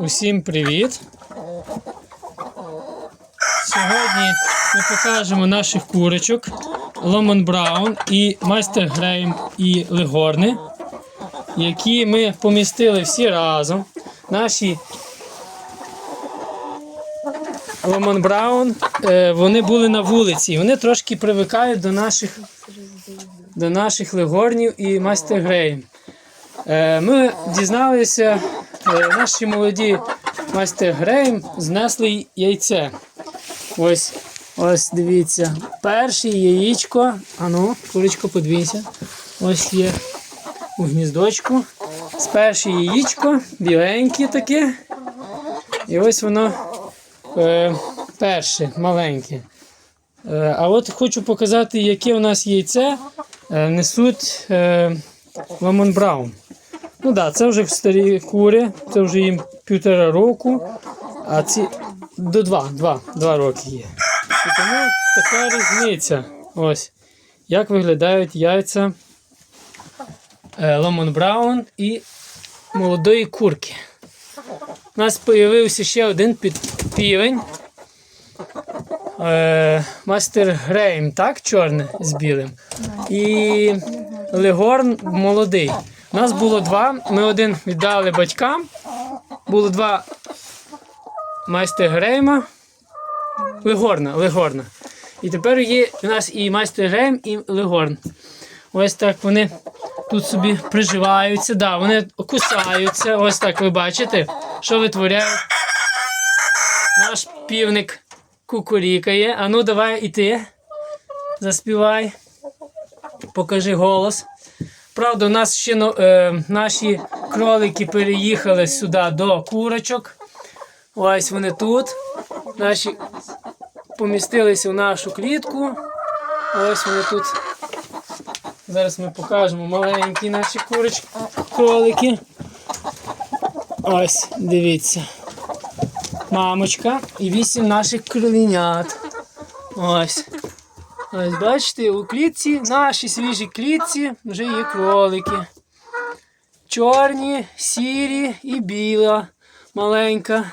Усім привіт! Сьогодні ми покажемо наших курочок Ломон Браун і Майстер Грейм і Легорни, які ми помістили всі разом. Наші Ломон Браун, е, вони були на вулиці, і вони трошки привикають до наших, до наших легорнів і Майстер Грейм. Е, Ми дізналися, наші молоді майстер Грейм знесли яйце. Ось, ось дивіться. Перше яєчко. Ану, курочко, подивіться. Ось є у гніздочку. З перше яєчко, біленьке таке. І ось воно е, перше, маленьке. Е, а от хочу показати, яке у нас яйце е, несуть е, Ламон Браун. Ну да, це вже старі кури, це вже їм півтора року, а ці до два, два, два роки є. І тому така різниця. Ось. Як виглядають яйця Ламон Браун і молодої курки. У нас з'явився ще один під- півень. Е, Мастер Грейм, так, чорне з білим. І Легорн молодий. У нас було два. Ми один віддали батькам. Було два майстер Грейма. Легорна, Легорна. І тепер є у нас і майстер Грейм, і Легорн. Ось так вони тут собі приживаються. Да, вони кусаються. Ось так ви бачите, що витворяють. Наш півник кукурікає. А ну давай і ти. Заспівай. Покажи голос. Правда, у нас ще е, наші кролики переїхали сюди до курочок. Ось вони тут. Наші помістилися в нашу клітку. Ось вони тут. Зараз ми покажемо маленькі наші курочки, кролики. Ось, дивіться. Мамочка і вісім наших кроленят. Ось. Ось бачите, у клітці, нашій свіжій клітці вже є кролики. Чорні, сірі і біла, маленька.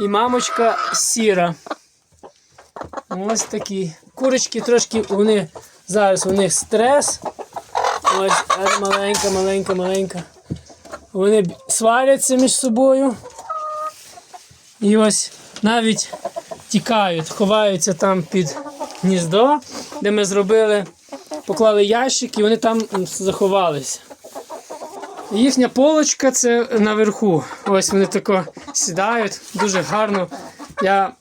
І мамочка сіра. Ось такі. Курочки трошки вони зараз у них стрес. Ось маленька, маленька, маленька. Вони сваряться між собою. І ось навіть тікають, ховаються там під гніздо, де ми зробили, поклали ящик і вони там заховалися. Їхня полочка це наверху. Ось вони тако сідають, дуже гарно. Я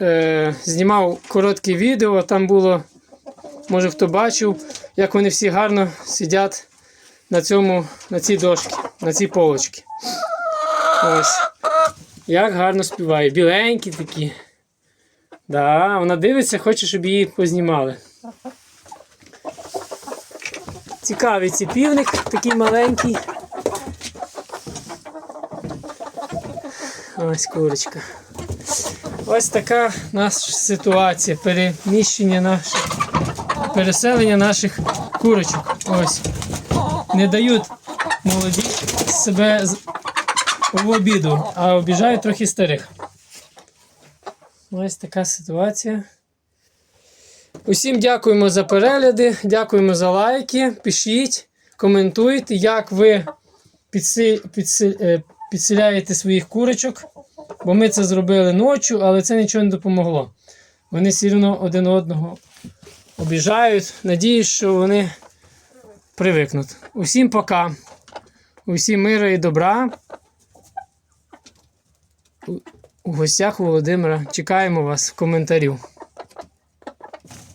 е, знімав коротке відео, там було, може хто бачив, як вони всі гарно сидять на цьому, на цій дошці, на цій полочці. Ось. Як гарно співає. Біленькі такі. Да, вона дивиться, хоче, щоб її познімали. Цікавий цей півник, такий маленький. Ось курочка. Ось така наша ситуація. Переміщення наших, переселення наших курочок. Ось. Не дають молоді себе в обіду, а обіжають трохи старих. Ось така ситуація. Усім дякуємо за перегляди, дякуємо за лайки. Пишіть, коментуйте, як ви підси, підси, е, своїх курочок. Бо ми це зробили ночі, але це нічого не допомогло. Вони все одно один одного обіжають. Надіюсь, що вони привикнуть. Усім пока. Усім миру і добра. У- гостях Володимира. Чекаємо вас в коментарів.